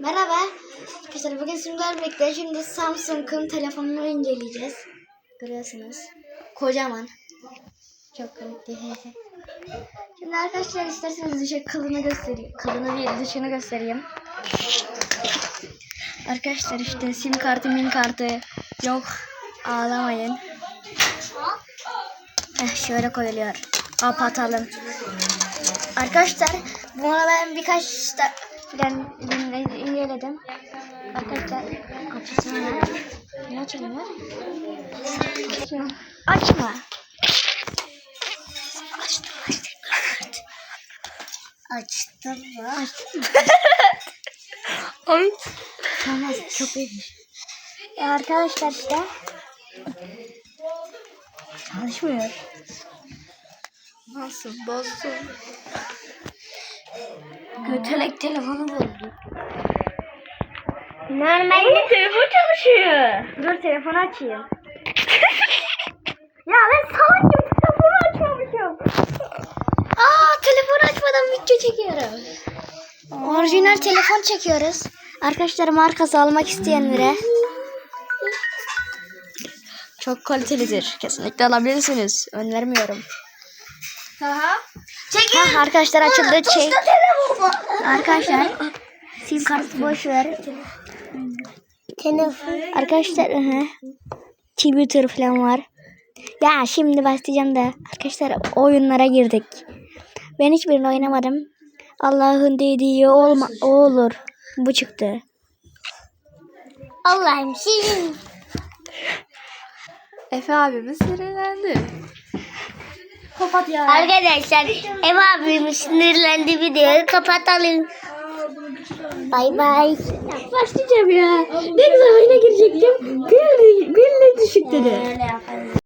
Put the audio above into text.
Merhaba. Arkadaşlar bugün sizlerle birlikte şimdi Samsung'un telefonunu inceleyeceğiz. Görüyorsunuz. Kocaman. Çok komikti. şimdi arkadaşlar isterseniz dışı kalını göstereyim. Kalını değil dışını göstereyim. Arkadaşlar işte sim kartı min kartı yok. Ağlamayın. Heh, şöyle koyuluyor. Kapatalım. Arkadaşlar bunu ben birkaç ben inceledim. Arkadaşlar açsana. Ne açılıyor? Açma. Açma. Açtım. Açtım mı? Açtım mı? Ay. Tamam çok. Ya arkadaşlar işte çalışmıyor. Nasıl bozdun? Götelek telefonu bozdu. Normalde telefon çalışıyor. dur telefonu açayım. ya ben salak gibi telefonu açmamışım. Aa telefonu açmadan video çekiyorum. Orijinal telefon çekiyoruz. Arkadaşlar markası almak isteyenlere. Çok kalitelidir. Kesinlikle alabilirsiniz. Önermiyorum. Aha. Ha, arkadaşlar açıldı. Çek. Arkadaşlar sim kartı boş ver. Telefon. Arkadaşlar hı. Twitter falan var. Ya şimdi başlayacağım da arkadaşlar oyunlara girdik. Ben hiçbirini oynamadım. Allah'ın dediği olma o olur. Bu çıktı. Allah'ım sizin. Efe abimiz sinirlendi. Kapat ya. Arkadaşlar ev abimiz sinirlendi videoyu kapatalım. Bay bay. Başlayacağım ya. Ne güzel oyuna girecektim. Bir, bir düşük dedi.